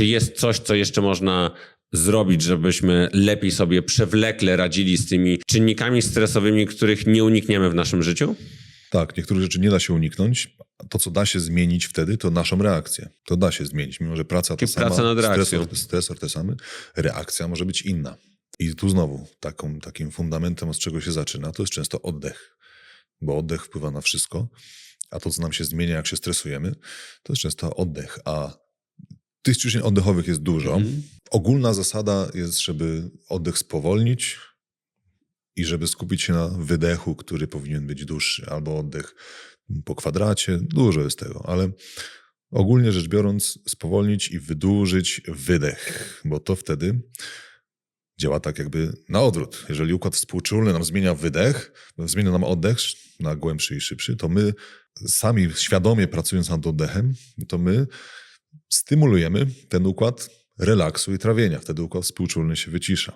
Czy jest coś, co jeszcze można zrobić, żebyśmy lepiej sobie przewlekle radzili z tymi czynnikami stresowymi, których nie unikniemy w naszym życiu? Tak, niektórych rzeczy nie da się uniknąć. To, co da się zmienić wtedy, to naszą reakcję. To da się zmienić, mimo że praca ta sama, praca nad reakcją. stresor, stresor te samy, reakcja może być inna. I tu znowu taką, takim fundamentem, od czego się zaczyna, to jest często oddech. Bo oddech wpływa na wszystko, a to, co nam się zmienia, jak się stresujemy, to jest często oddech. A tych ćwiczeń oddechowych jest dużo. Mhm. Ogólna zasada jest, żeby oddech spowolnić i żeby skupić się na wydechu, który powinien być dłuższy, albo oddech po kwadracie. Dużo jest tego, ale ogólnie rzecz biorąc, spowolnić i wydłużyć wydech, bo to wtedy działa tak jakby na odwrót. Jeżeli układ współczulny nam zmienia wydech, zmienia nam oddech na głębszy i szybszy, to my sami świadomie pracując nad oddechem, to my stymulujemy ten układ relaksu i trawienia. Wtedy układ współczulny się wycisza.